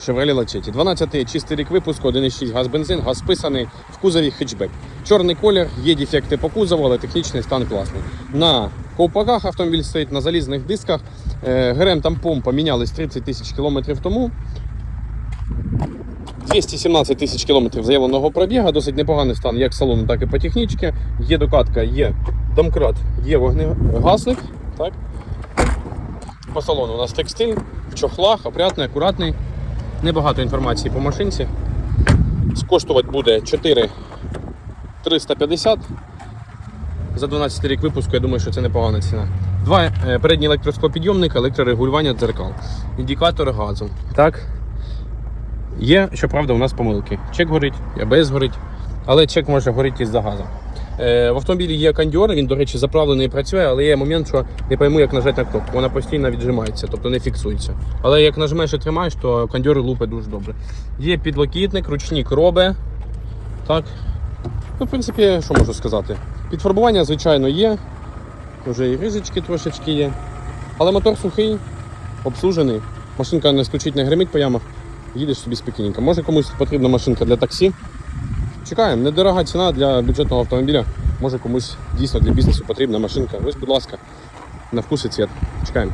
Chevrolet Lachetti. 12 чистий рік випуску, 1,6 газ бензин, газ списаний, в кузові хетчбек. Чорний колір, є дефекти по кузову, але технічний стан класний. На ковпаках автомобіль стоїть на залізних дисках. Е, ГРМ там помпа мінялись 30 тисяч кілометрів тому. 217 тисяч кілометрів заявленого пробігу, досить непоганий стан як салону, так і по технічці. Є докатка, є домкрат, є вогнегасник. Так? По салону у нас текстиль, в чохлах, опрятний, акуратний. Небагато інформації по машинці. Скоштувати буде 4 350. За 12 рік випуску, я думаю, що це непогана ціна. Два е, передні електросклопідйомника, електрорегулювання дзеркал, індикатор газу. Так. Є, щоправда, у нас помилки. Чек горить, АБС горить, але чек може горіти із-за газу. Е, в автомобілі є кондьор, він, до речі, заправлений і працює, але є момент, що не пойму, як нажати на кнопку. Вона постійно віджимається, тобто не фіксується. Але як нажимаєш і тримаєш, то кондьор лупить дуже добре. Є підлокітник, ручник робе. Так. Ну, в принципі, що можу сказати? Підфарбування, звичайно, є. Вже і рижечки трошечки є. Але мотор сухий, обслужений. Машинка не стучить, не гримить по ямах. Їдеш собі спокійненько. Може комусь потрібна машинка для таксі. Чекаємо, недорога ціна для бюджетного автомобіля. Може комусь дійсно для бізнесу потрібна машинка. Ось, будь ласка, на вкус і цвіт. Чекаємо.